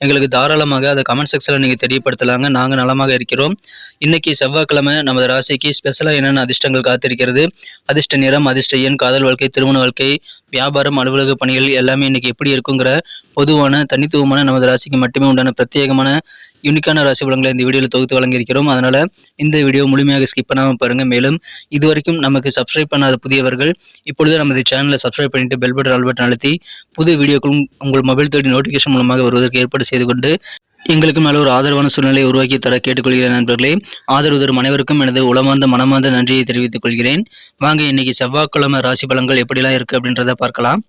எங்களுக்கு தாராளமாக அதை கமெண்ட் செக்ஷனில் நீங்கள் தெரியப்படுத்தலாங்க. நாங்கள் நலமாக இருக்கிறோம். இன்னைக்கு செவ்வாய்க்கிழமை நமது ராசிக்கு ஸ்பெஷலாக என்னென்ன அதிர்ஷ்டங்கள் காத்திருக்கிறது? அதிர்ஷ்ட நிறம் அதிர்ஷ்ட எண் காதல் வாழ்க்கை திருமண வாழ்க்கை வியாபாரம் அலுவலக பணிகள் எல்லாமே இன்னைக்கு எப்படி இருக்குங்கிற பொதுவான தனித்துவமான நமது ராசிக்கு மட்டுமே உண்டான பிரத்யேகமான யூனிக்கான ராசி பலன்களை இந்த வீடியோவில் தொகுத்து வழங்கியிருக்கிறோம். அதனால இந்த வீடியோ முழுமையாக ஸ்கிப் பண்ணாமல் பாருங்கள் மேலும் இதுவரைக்கும் நமக்கு சப்ஸ்கிரைப் பண்ணாத புதியவர்கள் இப்பொழுது நமது சேனலை சப்ஸ்கிரைப் பண்ணிட்டு பெல் பட்டன் ஆல் பட்டன் அழுத்தி புது வீடியோக்களும் உங்கள் மொபைல் தேடி நோட்டிஃபிகேஷன் மூலமாக வருவதற்கு ஏற்பாடு செய்து கொண்டு எங்களுக்கு மேல ஒரு ஆதரவான சூழ்நிலையை உருவாக்கி தர கேட்டுக்கொள்கிறேன் நண்பர்களே. ஆதரவு தரும் அனைவருக்கும் எனது உளமார்ந்த மனமார்ந்த நன்றியை தெரிவித்துக் கொள்கிறேன். வாங்க இன்னைக்கு செவ்வாய்க்கிழமை ராசி பலன்கள் எப்படிலாம் இருக்கு அப்படின்றத பார்க்கலாம்.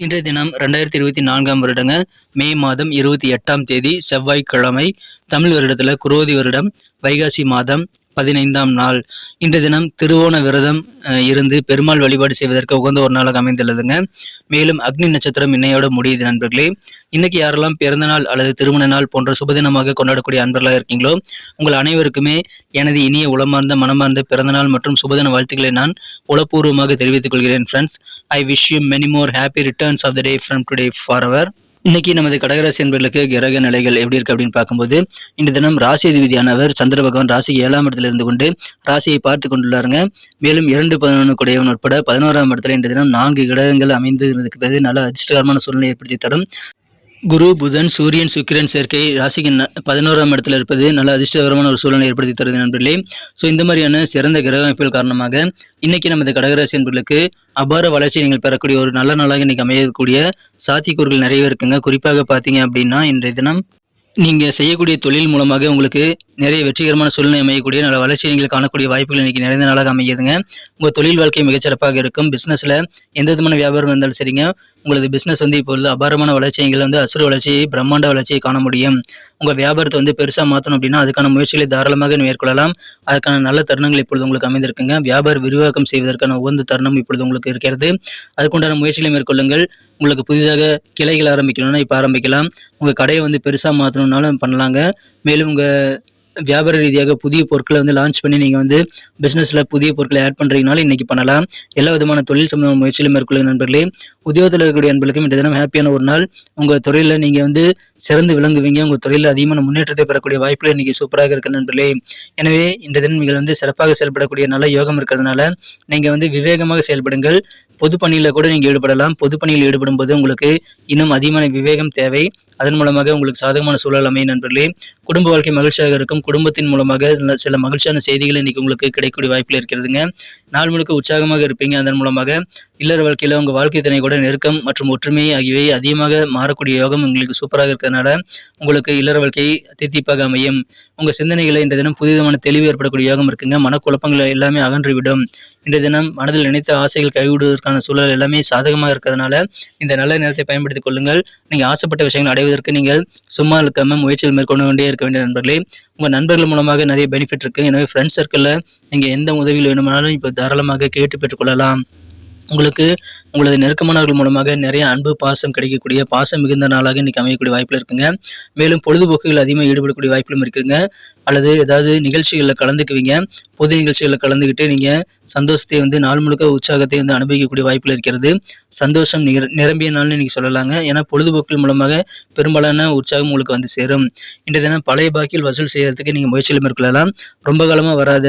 இன்றைய தினம் ரெண்டாயிரத்தி இருபத்தி நான்காம் வருடங்க மே மாதம் இருபத்தி எட்டாம் தேதி செவ்வாய்க்கிழமை தமிழ் வருடத்துல குரோதி வருடம் வைகாசி மாதம் பதினைந்தாம் நாள். இன்றைய தினம் திருவோண விரதம் இருந்து பெருமாள் வழிபாடு செய்வதற்கு உகந்த ஒரு நாளாக அமைந்துள்ளதுங்க. மேலும் அக்னி நட்சத்திரம் இன்னையோட முடியுது நண்பர்களே. இன்னைக்கு யாரெல்லாம் பிறந்த நாள் அல்லது திருமண நாள் போன்ற சுபதினமாக கொண்டாடக்கூடிய அன்பர்களாக இருக்கீங்களோ உங்கள் அனைவருக்குமே எனது இனிய உளமார்ந்த மனமார்ந்த பிறந்தநாள் மற்றும் சுபதின வாழ்த்துக்களை நான் உளப்பூர்வமாக தெரிவித்துக் கொள்கிறேன் friends I wish you many more happy returns of the day from today for our இன்னைக்கு நமது கடகராசி என்பர்களுக்கு கிரக நிலைகள் எப்படி இருக்கு அப்படின்னு பார்க்கும்போது இந்த தினம் ராசி அதிபதியானவர் சந்திர பகவான் ராசி ஏழாம் இடத்துல இருந்து கொண்டு ராசியை பார்த்து கொண்டுள்ளாருங்க. மேலும் இரண்டு பதினொன்று குடையவன் உட்பட பதினோராம் இடத்துல இந்த தினம் நான்கு கிரகங்கள் அமைந்து இருக்கிறது. நல்ல அதிர்ஷ்டகரமான சூழ்நிலை ஏற்படுத்தி தரும். குரு புதன் சூரியன் சுக்கிரன் சேர்க்கை ராசிக்கு பதினோராம் இடத்துல இருப்பது நல்ல அதிர்ஷ்டகரமான ஒரு சூழ்நிலை ஏற்படுத்தி தருது நண்பர்களே. ஸோ இந்த மாதிரியான சிறந்த கிரக அமைப்புகள் காரணமாக இன்னைக்கு நமது கடகராசி என்பர்களுக்கு அபார வளர்ச்சி நீங்கள் பெறக்கூடிய ஒரு நல்ல நாளாக இன்னைக்கு அமையக்கூடிய சாத்தியக்கூறுகள் நிறைய இருக்குங்க. குறிப்பாக பார்த்தீங்க அப்படின்னா இன்றைய தினம் நீங்கள் செய்யக்கூடிய தொழில் மூலமாக உங்களுக்கு நிறைய வெற்றிகரமான சூழ்நிலை அமையக்கூடிய நல்ல வளர்ச்சி நீங்கள் காணக்கூடிய வாய்ப்புகள் இன்னைக்கு நிறைந்த நாளாக அமையுதுங்க உங்கள் தொழில் வாழ்க்கை மிகச்சிறப்பாக இருக்கும். பிஸ்னஸில் எந்த விதமான வியாபாரம் இருந்தாலும் சரிங்க. உங்களது பிஸ்னஸ் வந்து இப்பொழுது அபாரமான வளர்ச்சி நீங்கள் வந்து அசுர வளர்ச்சியை பிரம்மாண்ட வளர்ச்சியை காண முடியும். உங்கள் வியாபாரத்தை வந்து பெருசாக மாற்றணும் அப்படின்னா அதுக்கான முயற்சிகளை தாராளமாக மேற்கொள்ளலாம். அதுக்கான நல்ல தருணங்கள் இப்பொழுது உங்களுக்கு அமைந்திருக்குங்க. வியாபார விரிவாக்கம் செய்வதற்கான உகந்த தருணம் இப்பொழுது உங்களுக்கு இருக்கிறது. அதுக்குண்டான முயற்சிகளை மேற்கொள்ளுங்கள். உங்களுக்கு புதிதாக கிளைகள் ஆரம்பிக்கணும்னா இப்போ ஆரம்பிக்கலாம். உங்கள் கடையை வந்து பெருசாக மாற்றணும்னாலும் பண்ணலாங்க. மேலும் உங்கள் வியாபார ரீதியாக புதிய பொருட்களை வந்து லான்ச் பண்ணி நீங்கள் வந்து பிஸ்னஸில் புதிய பொருட்களை ஆட் பண்ணுறீங்கனாலும் இன்றைக்கி பண்ணலாம். எல்லா விதமான தொழில் சம்பந்தமான முயற்சியிலும் மேற்கொள்ளுங்க நண்பர்களே. உத்தியோகத்தில் இருக்கக்கூடிய நண்பர்களுக்கும் இந்த தினம் ஹாப்பியான ஒரு நாள். உங்கள் துறையில் நீங்கள் வந்து சிறந்து விளங்குவீங்க. உங்கள் துறையில் அதிகமான முன்னேற்றத்தை பெறக்கூடிய வாய்ப்புகள் இன்றைக்கி சூப்பராக இருக்க நண்பர்களே. எனவே இந்த தினம் நீங்கள் வந்து சிறப்பாக செயல்படக்கூடிய நல்ல யோகம் இருக்கிறதுனால நீங்கள் வந்து விவேகமாக செயல்படுங்கள். பொது பணியில் கூட நீங்கள் ஈடுபடலாம். பொது பணியில் ஈடுபடும் போது உங்களுக்கு இன்னும் அதிகமான விவேகம் தேவை. அதன் மூலமாக உங்களுக்கு சாதகமான சூழல் அமையும் நண்பர்களே. குடும்ப வாழ்க்கை மகிழ்ச்சியாக இருக்கும். குடும்பத்தின் மூலமாக சில மகிழ்ச்சியான செய்திகள் இன்னைக்கு உங்களுக்கு கிடைக்கக்கூடிய வாய்ப்பில் இருக்கிறதுங்க. நாள் முழுக்க உற்சாகமாக இருப்பீங்க. அதன் மூலமாக இல்லற வாழ்க்கையில் உங்கள் வாழ்க்கை துணை கூட நெருக்கம் மற்றும் ஒற்றுமை ஆகியவை அதிகமாக மாறக்கூடிய யோகம் உங்களுக்கு சூப்பராக இருக்கிறதுனால உங்களுக்கு இல்லற வாழ்க்கை தித்திப்பாக அமையும். உங்கள் சிந்தனைகளை இன்றைய தினம் புதிதமான தெளிவு ஏற்படக்கூடிய யோகம் இருக்குங்க. மனக்குழப்பங்கள் எல்லாமே அகன்றுவிடும். இன்றைய தினம் மனதில் நினைத்த ஆசைகள் கைவிடுவதற்கான சூழல் எல்லாமே சாதகமாக இருக்கிறதுனால இந்த நல்ல நேரத்தை பயன்படுத்திக் கொள்ளுங்கள். நீங்கள் ஆசைப்பட்ட விஷயங்களை அடைவதற்கு நீங்கள் சும்மா இருக்காமல் முயற்சிகள் மேற்கொண்டு கொண்டே இருக்க வேண்டிய நண்பர்களே உங்கள் நண்பர்கள் மூலமாக நிறைய பெனிஃபிட் இருக்குது எனவே ஃப்ரெண்ட்ஸ் சர்க்கிளில் நீங்கள் எந்த உதவிகள் வேணுமானாலும் இப்போ தாராளமாக கேட்டு பெற்றுக்கொள்ளலாம் உங்களுக்கு உங்களது நெருக்கமானவர்கள் மூலமாக நிறைய அன்பு பாசம் கிடைக்கக்கூடிய பாசம் மிகுந்த நாளாக இன்னைக்கு அமையக்கூடிய வாய்ப்பில் இருக்குங்க. மேலும் பொழுதுபோக்குகள் அதிகமாக ஈடுபடக்கூடிய வாய்ப்பிலும் இருக்குங்க. அல்லது ஏதாவது நிகழ்ச்சிகளில் கலந்துக்குவீங்க. பொது நிகழ்ச்சிகளில் கலந்துக்கிட்டு நீங்கள் சந்தோஷத்தை வந்து நாள் முழுக்க உற்சாகத்தை வந்து அனுபவிக்கக்கூடிய வாய்ப்பில் இருக்கிறது. சந்தோஷம் நிர நிரம்பிய நாள்னு இன்னைக்கு சொல்லலாங்க. ஏன்னா பொழுதுபோக்குகள் மூலமாக பெரும்பாலான உற்சாகம் உங்களுக்கு வந்து சேரும். இன்றைய தினம் பழைய பாக்கியில் வசூல் செய்யறதுக்கு நீங்கள் முயற்சியில் மேற்கொள்ளலாம். ரொம்ப காலமாக வராத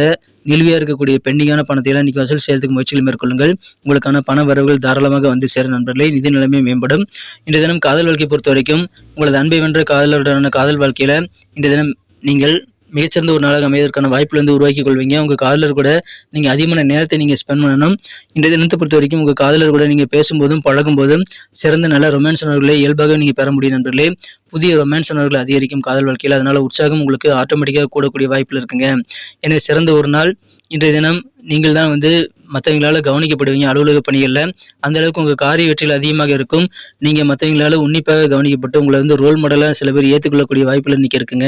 நிலுவையாக இருக்கக்கூடிய பெண்டிங்கான பணத்தையெல்லாம் இன்றைக்கி இன்னைக்கு வசூல் செய்யறதுக்கு முயற்சியில் மேற்கொள்ளுங்கள். உங்களுக்கு உங்களுக்கான பண வரவுகள் தாராளமாக வந்து சேரும் நண்பர்களே. நிதி நிலைமை மேம்படும். இன்றைய தினம் காதல் வாழ்க்கை பொறுத்த வரைக்கும் உங்களது அன்பை வென்ற காதலருடனான காதல் வாழ்க்கையில் இன்றைய தினம் நீங்கள் மிகச்சிறந்த ஒரு நாளாக அமைவதற்கான வாய்ப்புல இருந்து உருவாக்கி கொள்வீங்க. உங்க காதலர் கூட நீங்க அதிகமான நேரத்தை நீங்க ஸ்பெண்ட் பண்ணணும். இன்றைய தினத்தை பொறுத்த வரைக்கும் உங்க காதலர் கூட நீங்க பேசும்போதும் பழகும் போதும் சிறந்த நல்ல ரொமான்ஸ் உணர்வுகளை இயல்பாக நீங்க பெற முடியும் நண்பர்களே. புதிய ரொமான்ஸ் அதிகரிக்கும் காதல் வாழ்க்கையில். அதனால உற்சாகம் உங்களுக்கு ஆட்டோமேட்டிக்காக கூடக்கூடிய வாய்ப்பில் இருக்குங்க. எனவே சிறந்த ஒரு நாள் இன்றைய தினம் நீங்கள் தான் வந்து மற்றவங்களால கவனிக்கப்படுவீங்க. அலுவலக பணிகளில் அந்த அளவுக்கு உங்கள் காரிய வெற்றிகள் அதிகமாக இருக்கும். நீங்கள் மற்றவங்களால உன்னிப்பாக கவனிக்கப்பட்டு உங்களை வந்து ரோல் மாடலாக சில பேர் ஏற்றுக்கொள்ளக்கூடிய வாய்ப்பில் இன்னைக்கு இருக்குங்க.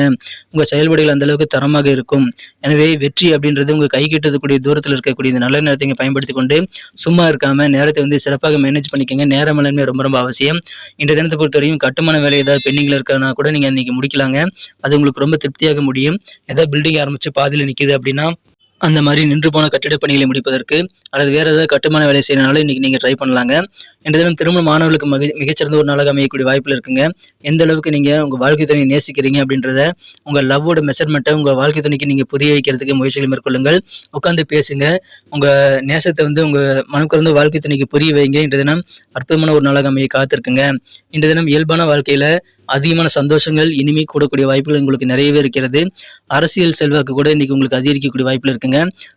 உங்கள் செயல்பாடுகள் அந்த அளவுக்கு தரமாக இருக்கும். எனவே வெற்றி அப்படின்றது உங்கள் கை கெட்டக்கூடிய தூரத்தில் இருக்கக்கூடிய இந்த நல்ல நேரத்தை பயன்படுத்தி கொண்டு சும்மா இருக்காமல் நேரத்தை வந்து சிறப்பாக மேனேஜ் பண்ணிக்கோங்க. நேர மேலாண்மை ரொம்ப ரொம்ப அவசியம். இன்றைய தினத்தை பொறுத்தவரையும் கட்டுமான வேலை ஏதாவது பெண்டிங்கில் இருக்கனா கூட நீங்கள் இன்னைக்கு முடிக்கலாங்க. அது உங்களுக்கு ரொம்ப திருப்தியாக முடியும். ஏதாவது பில்டிங் ஆரம்பித்து பாதியில் நிற்கிது அப்படின்னா அந்த மாதிரி நின்று போன கட்டிட பணிகளை முடிப்பதற்கு அல்லது வேறு ஏதாவது கட்டுமான வேலை செய்யறதுனால இன்னைக்கு நீங்கள் ட்ரை பண்ணலாங்க. இந்த தினம் திருமண மாணவர்களுக்கு மிக மிகச்சிறந்த ஒரு நாளாக அமையக்கூடிய வாய்ப்பில் இருக்குங்க. எந்த அளவுக்கு நீங்கள் உங்கள் வாழ்க்கை துணையை நேசிக்கிறீங்க அப்படின்றத உங்கள் லவ்வோட மெஷர்மெண்ட்டை உங்கள் வாழ்க்கை துணைக்கு நீங்கள் புரிய வைக்கிறதுக்கு முயற்சிகளை மேற்கொள்ளுங்கள். உட்காந்து பேசுங்க. உங்கள் நேசத்தை வந்து உங்கள் மனக்கிறந்த வாழ்க்கை துணைக்கு புரிய வைங்க. இன்று தினம் அற்புதமான ஒரு நாளாக அமைய காத்திருக்குங்க. இன்று தினம் இயல்பான வாழ்க்கையில் அதிகமான சந்தோஷங்கள் இனிமே கூடக்கூடிய வாய்ப்புகள் உங்களுக்கு நிறையவே இருக்கிறது. அரசியல் செல்வாக்கு கூட இன்னைக்கு உங்களுக்கு அதிகரிக்கக்கூடிய வாய்ப்பில் இருக்குங்க.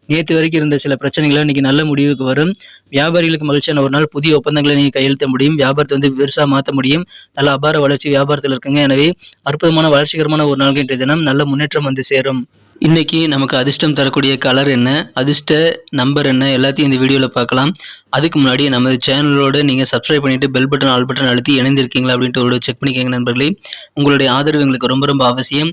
நேற்று வரைக்கும் இருந்த சில பிரச்சனைகள் இன்னைக்கு நல்ல முடிவுக்கு வரும். வியாபாரிகளுக்கு மகிழ்ச்சியான ஒரு நாள். புதிய ஒப்பந்தங்களை நீங்க கையெழுத்த முடியும். வியாபாரத்தை வந்து பெருசா மாற்ற முடியும். நல்ல அபார வளர்ச்சி வியாபாரத்தில் இருக்குங்க. எனவே அற்புதமான வளர்ச்சிகரமான ஒரு நாள் இன்றைய தினம். நல்ல முன்னேற்றம் வந்து சேரும். இன்னைக்கு நமக்கு அதிர்ஷ்டம் தரக்கூடிய கலர் என்ன? அதிர்ஷ்ட நம்பர் என்ன? எல்லாத்தையும் இந்த வீடியோவில் பார்க்கலாம். அதுக்கு முன்னாடி நமது சேனலோடு நீங்கள் சப்ஸ்கிரைப் பண்ணிவிட்டு பெல் பட்டன் ஆல் பட்டன் அழுத்தி இணைந்திருக்கீங்களா அப்படின்ட்டு ஒரு செக் பண்ணிக்கோங்க நண்பர்களே. உங்களுடைய ஆதரவு எங்களுக்கு ரொம்ப ரொம்ப அவசியம்.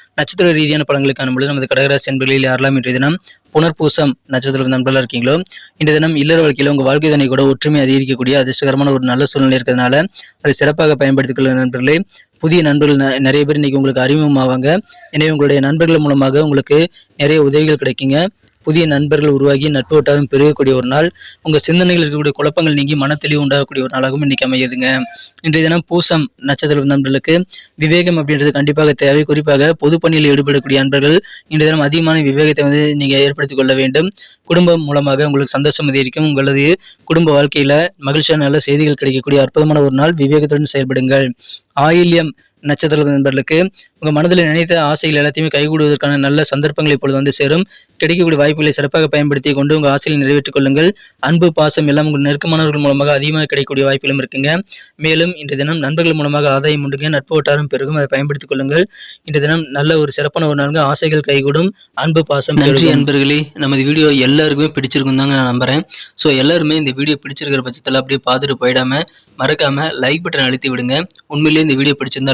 நட்சத்திர ரீதியான பலன்களை காணும்போது நமது கடகராசி என்பர்களில் யாரெல்லாம் இன்றைய தினம் புனர்பூசம் நட்சத்திர நண்பர்களாக இருக்கீங்களோ இந்த தினம் இல்லற வாழ்க்கையில் உங்கள் வாழ்க்கை துணை கூட ஒற்றுமை அதிகரிக்கக்கூடிய அதிர்ஷ்டகரமான ஒரு நல்ல சூழ்நிலை இருக்கிறதுனால அதை சிறப்பாக பயன்படுத்திக் கொள்ள நண்பர்களே. புதிய நண்பர்கள் ந- நிறைய பேர் இன்னைக்கு உங்களுக்கு அறிமுகமாவாங்க. எனவே உங்களுடைய நண்பர்கள் மூலமாக உங்களுக்கு நிறைய உதவிகள் கிடைக்குங்க. புதிய நண்பர்கள் உருவாகி நட்பு வட்டாரம் பெருகக்கூடிய ஒரு நாள். உங்க சிந்தனைகள் இருக்கக்கூடிய குழப்பங்கள் நீங்கி மனத்தெளிவு உண்டாகக்கூடிய ஒரு நாளாகவும் இன்னைக்கு அமையுதுங்க. இன்றைய தினம் பூசம் நட்சத்திர நண்பர்களுக்கு விவேகம் அப்படின்றது கண்டிப்பாக தேவை. குறிப்பாக பொது பணியில் ஈடுபடக்கூடிய நண்பர்கள் இன்றைய தினம் அதிகமான விவேகத்தை வந்து நீங்க ஏற்படுத்திக் கொள்ள வேண்டும். குடும்பம் மூலமாக உங்களுக்கு சந்தோஷம் அதிகரிக்கும். உங்களது குடும்ப வாழ்க்கையில மகிழ்ச்சியான நல்ல செய்திகள் கிடைக்கக்கூடிய அற்புதமான ஒரு நாள். விவேகத்துடன் செயல்படுங்கள். ஆயில்யம் நட்சத்திர நண்பர்களுக்கு உங்க மனதில் நினைத்த ஆசைகள் எல்லாத்தையுமே கைகூடுவதற்கான நல்ல சந்தர்ப்பங்கள் இப்பொழுது வந்து சேரும். கிடைக்கக்கூடிய வாய்ப்புகளை சிறப்பாக பயன்படுத்தி கொண்டு உங்க ஆசையை நிறைவேற்றிக் கொள்ளுங்கள். அன்பு பாசம் எல்லாம் உங்கள் நெருக்கமானவர்கள் மூலமாக அதிகமாக கிடைக்கக்கூடிய வாய்ப்புகளும் இருக்குங்க. மேலும் இன்றைய தினம் நண்பர்கள் மூலமாக ஆதாயம் உண்டுங்க. நட்பு வட்டாரம் பெருகும். அதை பயன்படுத்திக் கொள்ளுங்கள். இன்றைய தினம் நல்ல ஒரு சிறப்பான ஒரு நாளுங்க. ஆசைகள் கைகூடும். அன்பு பாசம் நன்றி அன்பர்களே நமது வீடியோ எல்லாருக்குமே பிடிச்சிருக்கும் தாங்க நான் நம்புறேன். ஸோ எல்லாருமே இந்த வீடியோ பிடிச்சிருக்கிற பட்சத்தில் அப்படியே பார்த்துட்டு போயிடாம மறக்காம லைக் பட்டன் அழுத்தி விடுங்க. உண்மையிலேயே இந்த வீடியோ பிடிச்சிருந்தா